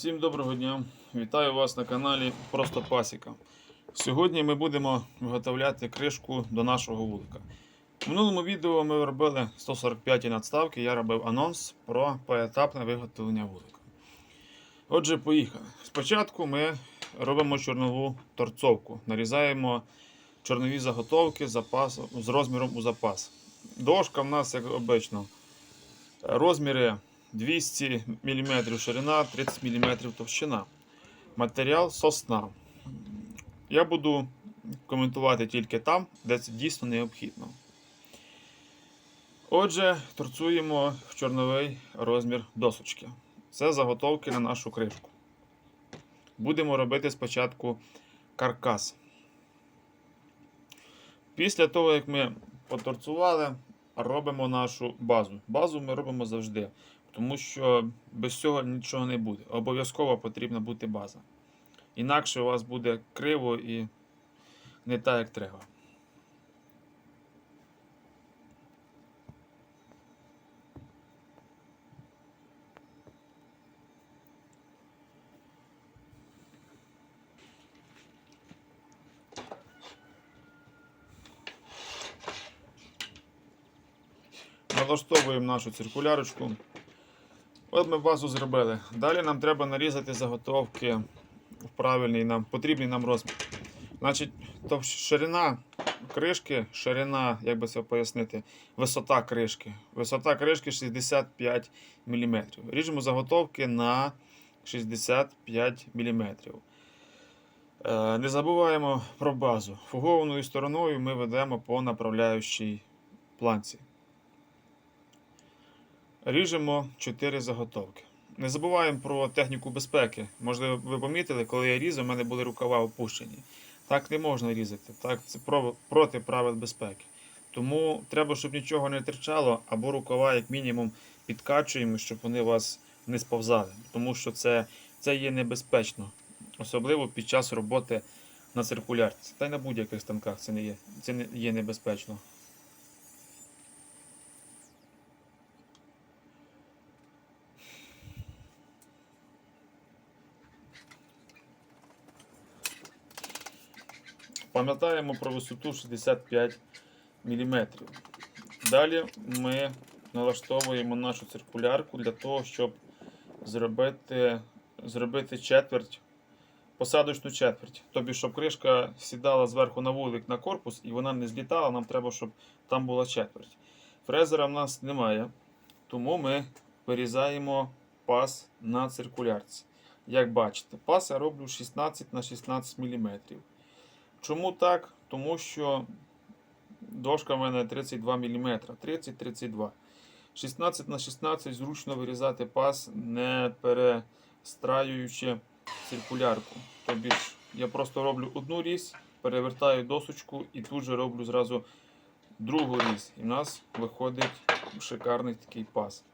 Всім доброго дня! Вітаю вас на каналі Просто Пасіка. Сьогодні ми будемо виготовляти кришку до нашого вулика. У минулому відео ми робили 145 надставки, я робив анонс про поетапне виготовлення вулика. Отже, поїхали. Спочатку ми робимо чорнову торцовку, нарізаємо чорнові заготовки запас, з розміром у запас. Дошка в нас, як обично, розміри 200 мм ширина, 30 мм товщина. Матеріал сосна. Я буду коментувати тільки там, де це дійсно необхідно. Отже, торцуємо в чорновий розмір досочки. Це заготовки на нашу кришку. Будемо робити спочатку каркас. Після того, як ми поторцували, робимо нашу базу. Базу ми робимо завжди, тому що без цього нічого не буде. Обов'язково потрібна бути база. Інакше у вас буде криво і не так, як треба. Налаштовуємо нашу циркулярочку. От ми базу зробили. Далі нам треба нарізати заготовки в правильний нам, потрібний нам розмір. Значить, то ширина кришки, ширина, як би це пояснити, висота кришки. Висота кришки 65 мм. Ріжемо заготовки на 65 мм. Е, Не забуваємо про базу. Фугованою стороною ми ведемо по направляючій планці. Ріжемо 4 заготовки. Не забуваємо про техніку безпеки. Можливо, ви помітили, коли я різав, у мене були рукава опущені. Так не можна різати. Так, це проти правил безпеки. Тому треба, щоб нічого не терчало, або рукава, як мінімум, підкачуємо, щоб вони вас не сповзали. Тому що це, це є небезпечно, особливо під час роботи на циркулярці. Та й на будь-яких станках це не є, це не є небезпечно. Пам'ятаємо про висоту 65 мм. Далі ми налаштовуємо нашу циркулярку для того, щоб зробити, зробити четверть, посадочну четверть. Тобі, щоб кришка сідала зверху на вулик на корпус і вона не злітала, нам треба, щоб там була четверть. Фрезера в нас немає, тому ми вирізаємо пас на циркулярці. Як бачите, пас я роблю 16 на 16 мм. Чому так? Тому що дошка в мене 32 мм. 30-32. 16 на 16 зручно вирізати пас, не перестраюючи циркулярку. Тобі ж я просто роблю одну різь, перевертаю досочку і тут же роблю зразу другу різь. І в нас виходить шикарний такий пас.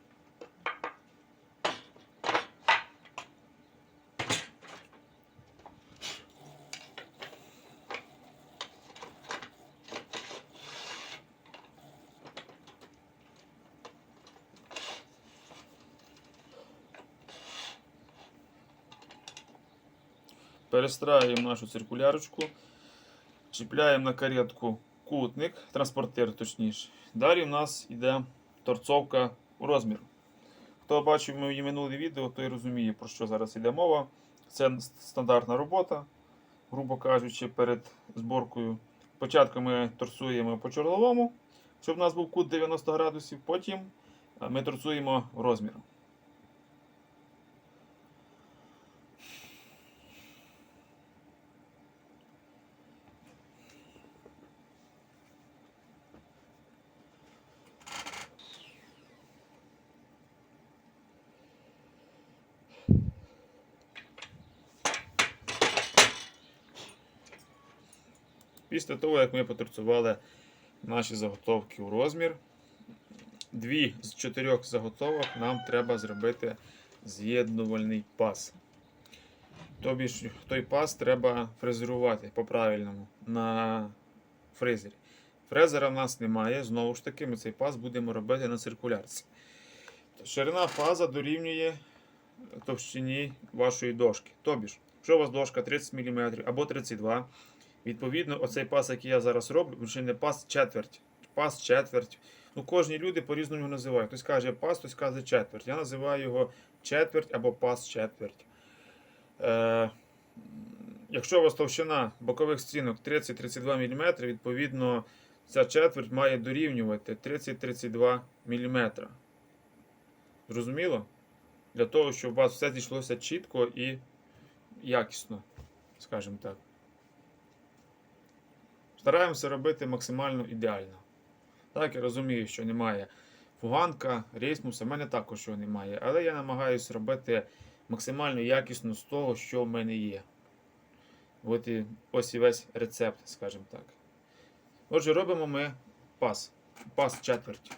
Перестраюємо нашу циркулярочку, чіпляємо на каретку кутник, транспортир точніше. Далі в нас йде торцовка у розмір. Хто бачив мої минулі відео, той розуміє, про що зараз йде мова. Це стандартна робота, грубо кажучи, перед зборкою. Спочатку ми торцуємо по чорловому, щоб у нас був кут 90 градусів, потім е, ми торцуємо в Після того, як ми поторцювали наші заготовки у розмір, дві з чотирьох заготовок нам треба зробити з'єднувальний пас. Тобі ж той пас треба фрезерувати по-правильному на фрезері. Фрезера в нас немає, знову ж таки, ми цей пас будемо робити на циркулярці. Ширина паза дорівнює товщині вашої дошки. Тобі ж, якщо у вас дошка 30 мм або 32 відповідно, оцей пас, який я зараз роблю, ще не пас четверть. Пас четверть. Ну, кожні люди по-різному його називають. Хтось каже пас, хтось каже четверть. Я називаю його четверть або пас четверть. Е, якщо у вас товщина бокових стінок 30-32 мм, відповідно, ця четверть має дорівнювати 30-32 мм. Зрозуміло? Для того, щоб у вас все зійшлося чітко і якісно, скажімо так. Стараємося робити максимально ідеально. Так, я розумію, що немає фуганка, рейсмуса, в мене також його немає. Але я намагаюся робити максимально якісно з того, що в мене є. От і ось і весь рецепт, скажімо так. Отже, робимо ми пас. Пас четверть.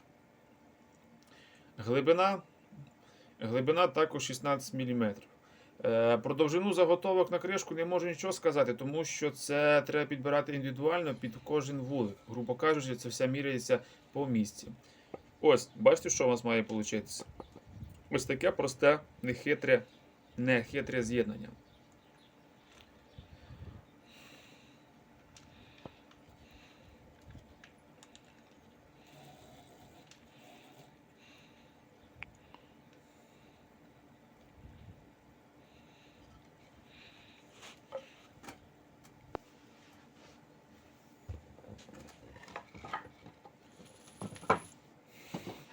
Глибина. Глибина також 16 мм. Е, Про довжину заготовок на кришку не можу нічого сказати, тому що це треба підбирати індивідуально під кожен вулик. Грубо кажучи, це все міряється по місці. Ось, бачите, що у вас має вийти? Ось таке просте, нехитре, нехитре з'єднання.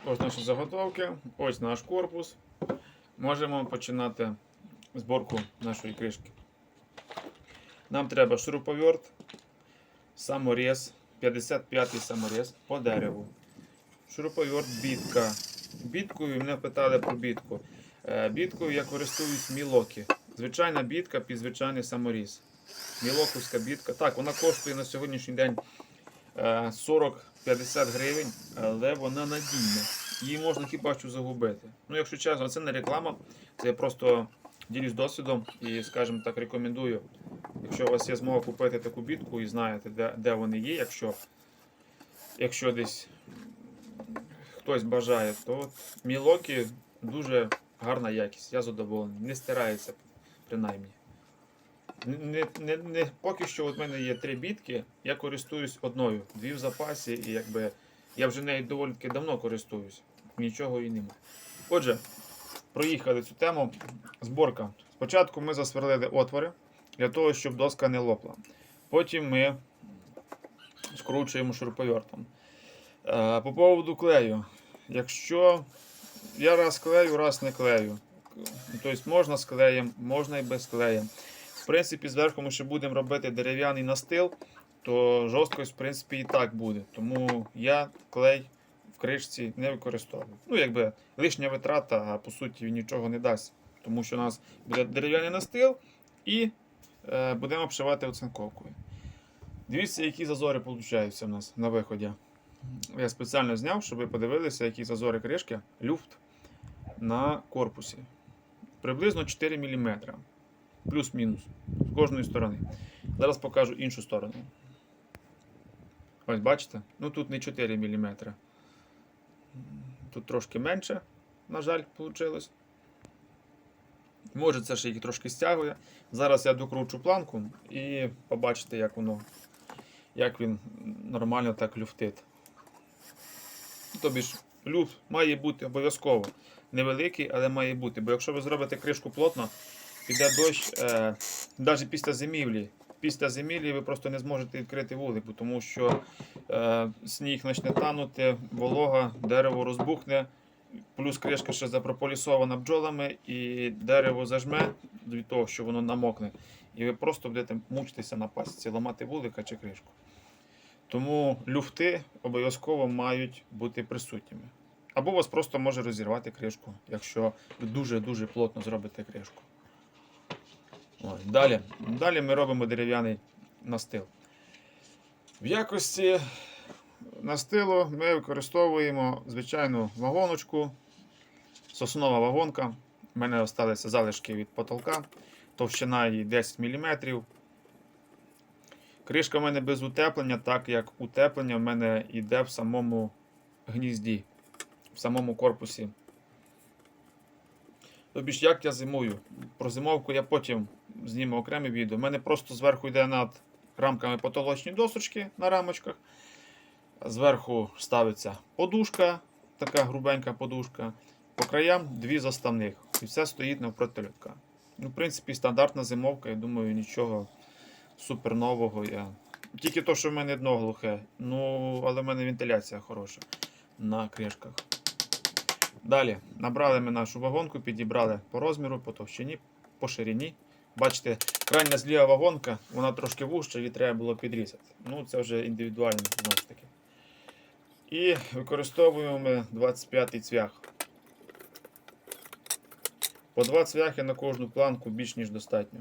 Ось наші заготовки, ось наш корпус. Можемо починати зборку нашої кришки. Нам треба шуруповерт, саморез, 55-й саморез по дереву. Шуруповерт, бітка. Біткою мене питали про бітку. Е, Біткою я користуюсь Мілокі. Звичайна бітка під звичайний саморіз. Мілоковська бітка. Так, вона коштує на сьогоднішній день е, 40-50 гривень, але вона надійна. Її можна хіба що загубити. Ну, якщо чесно, це не реклама, це я просто ділюсь досвідом і, скажімо так, рекомендую. Якщо у вас є змога купити таку бітку і знаєте, де, де вони є, якщо, якщо десь хтось бажає, то Мілокі дуже гарна якість. Я задоволений. Не стирається принаймні. Не, не, не, поки що от в мене є три бітки, я користуюсь одною, дві в запасі, і якби я вже нею доволі таки давно користуюсь. Нічого і немає. Отже, проїхали цю тему. Зборка. Спочатку ми засверлили отвори для того, щоб доска не лопла. Потім ми скручуємо шуруповертом. Е, По поводу клею. Якщо я раз клею, раз не клею. Тобто можна з клеєм, можна і без клея. В принципі, зверху ми ще будемо робити дерев'яний настил, то жорсткость, в принципі, і так буде. Тому я клей в кришці не використовую. Ну, якби лишня витрата, а по суті він нічого не дасть. Тому що у нас буде дерев'яний настил і е, будемо обшивати оцинковкою. Дивіться, які зазори получаються у нас на виході. Я спеціально зняв, щоб ви подивилися, які зазори кришки, люфт на корпусі. Приблизно 4 мм. Плюс-мінус. З кожної сторони. Зараз покажу іншу сторону. Ось бачите? Ну тут не 4 мм. Тут трошки менше, на жаль, вийшло. Може, це ще їх трошки стягує. Зараз я докручу планку і побачите, як воно, як він нормально так люфтить. Тобі ж люфт має бути обов'язково. Невеликий, але має бути. Бо якщо ви зробите кришку плотно, піде дощ е, навіть після зимівлі. Після зимівлі ви просто не зможете відкрити вулик, бо тому що е, сніг почне танути, волога, дерево розбухне, плюс кришка ще запрополісована бджолами, і дерево зажме від того, що воно намокне. І ви просто будете мучитися на пасіці, ламати вулика чи кришку. Тому люфти обов'язково мають бути присутніми. Або вас просто може розірвати кришку, якщо ви дуже-дуже плотно зробите кришку. Ось, далі. далі ми робимо дерев'яний настил. В якості настилу ми використовуємо звичайну вагоночку, соснова вагонка. У мене залишилися залишки від потолка, товщина її 10 мм. Кришка в мене без утеплення, так як утеплення в мене йде в самому гнізді, в самому корпусі Тобі ж як я зимую? Про зимовку я потім зніму окреме відео. У мене просто зверху йде над рамками потолочні досочки на рамочках. Зверху ставиться подушка, така грубенька подушка. По краям дві заставних. І все стоїть навпроти льотка. Ну, в принципі, стандартна зимовка, я думаю, нічого супер нового. Я... Тільки то, що в мене дно глухе. Ну, але в мене вентиляція хороша на кришках. Далі набрали ми нашу вагонку, підібрали по розміру, по товщині, по ширині. Бачите, крайня зліва вагонка, вона трошки вужча, її треба було підрізати. Ну, це вже індивідуально знову ж таки. І використовуємо ми 25-й цвях. По два цвяхи на кожну планку більш ніж достатньо.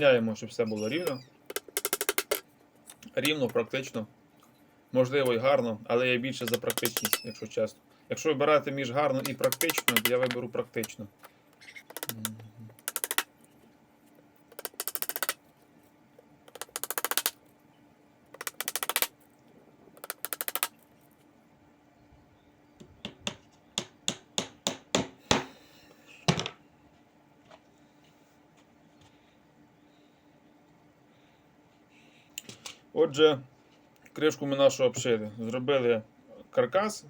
Ганяємо, щоб все було рівно. Рівно, практично. Можливо, і гарно, але я більше за практичність, якщо чесно. Якщо вибирати між гарно і практично, я виберу практично. Отже, кришку ми нашу обшили. Зробили каркас,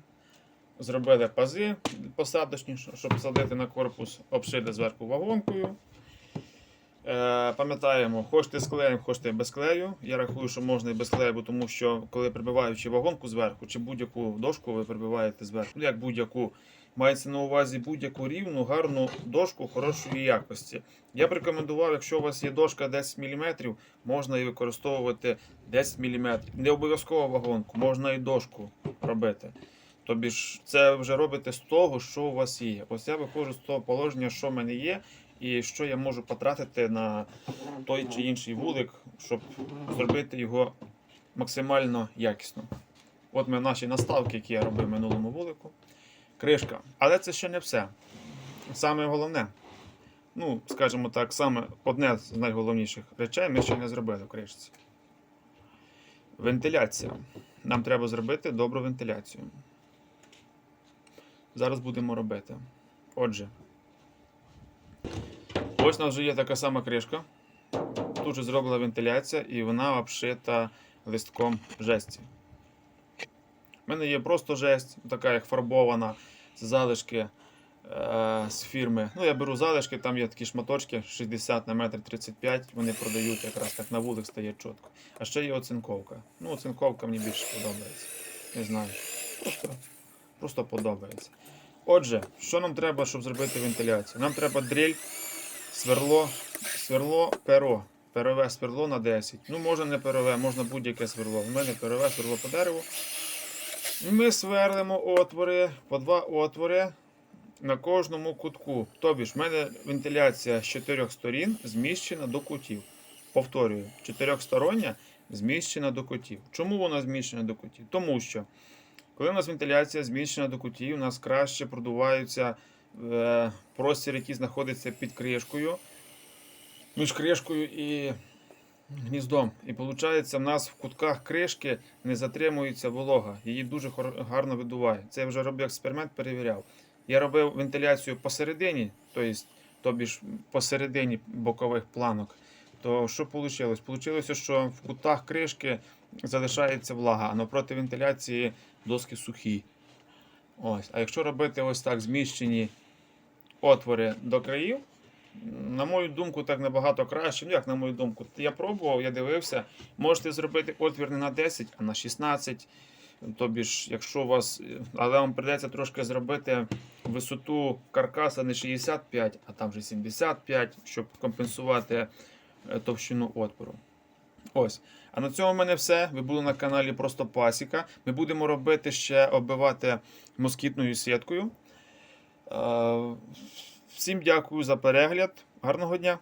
зробили пази посадочні, щоб садити на корпус, обшили зверху вагонкою. Е, пам'ятаємо, хочете з клеєм, хочете без клею. Я рахую, що можна і без клею, тому що коли прибиваючи вагонку зверху, чи будь-яку дошку ви прибиваєте зверху, ну як будь-яку, мається на увазі будь-яку рівну, гарну дошку хорошої якості. Я б рекомендував, якщо у вас є дошка 10 мм, можна і використовувати 10 мм. Не обов'язково вагонку, можна і дошку робити. Тобі ж це вже робите з того, що у вас є. Ось я виходжу з того положення, що в мене є, і що я можу потратити на той чи інший вулик, щоб зробити його максимально якісно. От ми наші наставки, які я робив минулому вулику. Кришка. Але це ще не все. Саме головне, ну, скажімо так, саме одне з найголовніших речей ми ще не зробили в кришці. Вентиляція. Нам треба зробити добру вентиляцію. Зараз будемо робити. Отже, ось у нас вже є така сама кришка. Тут же зроблена вентиляція і вона обшита листком жесті. У мене є просто жесть, така як фарбована. Це залишки е, з фірми. Ну, я беру залишки, там є такі шматочки 60 на метр 35, вони продають якраз так на вулик стає чітко. А ще є оцинковка. Ну, оцинковка мені більше подобається. Не знаю. Просто, просто подобається. Отже, що нам треба, щоб зробити вентиляцію? Нам треба дрель, сверло, сверло, перо. Перове сверло на 10. Ну, можна не перове, можна будь-яке сверло. У мене перове сверло по дереву. Ми сверлимо отвори, по два отвори на кожному кутку. Тобі ж, в мене вентиляція з чотирьох сторін зміщена до кутів. Повторюю, чотирьохстороння зміщена до кутів. Чому вона зміщена до кутів? Тому що, коли у нас вентиляція зміщена до кутів, у нас краще продуваються е, простір, який знаходиться під кришкою, між кришкою і гніздом. І виходить, в нас в кутках кришки не затримується волога. Її дуже гарно видуває. Це я вже робив експеримент, перевіряв. Я робив вентиляцію посередині, тобто, посередині бокових планок. То що вийшло? Получилося, що в кутах кришки залишається влага, а навпроти вентиляції доски сухі. Ось. А якщо робити ось так зміщені отвори до країв, на мою думку, так набагато краще. Ну, як на мою думку, я пробував, я дивився. Можете зробити отвір не на 10, а на 16. Тобі ж, якщо у вас. Але вам прийдеться трошки зробити висоту каркаса не 65, а там вже 75, щоб компенсувати е, товщину отвору. Ось. А на цьому в мене все. Ви були на каналі Просто Пасіка. Ми будемо робити ще оббивати москітною сіткою. Всім дякую за перегляд. Гарного дня!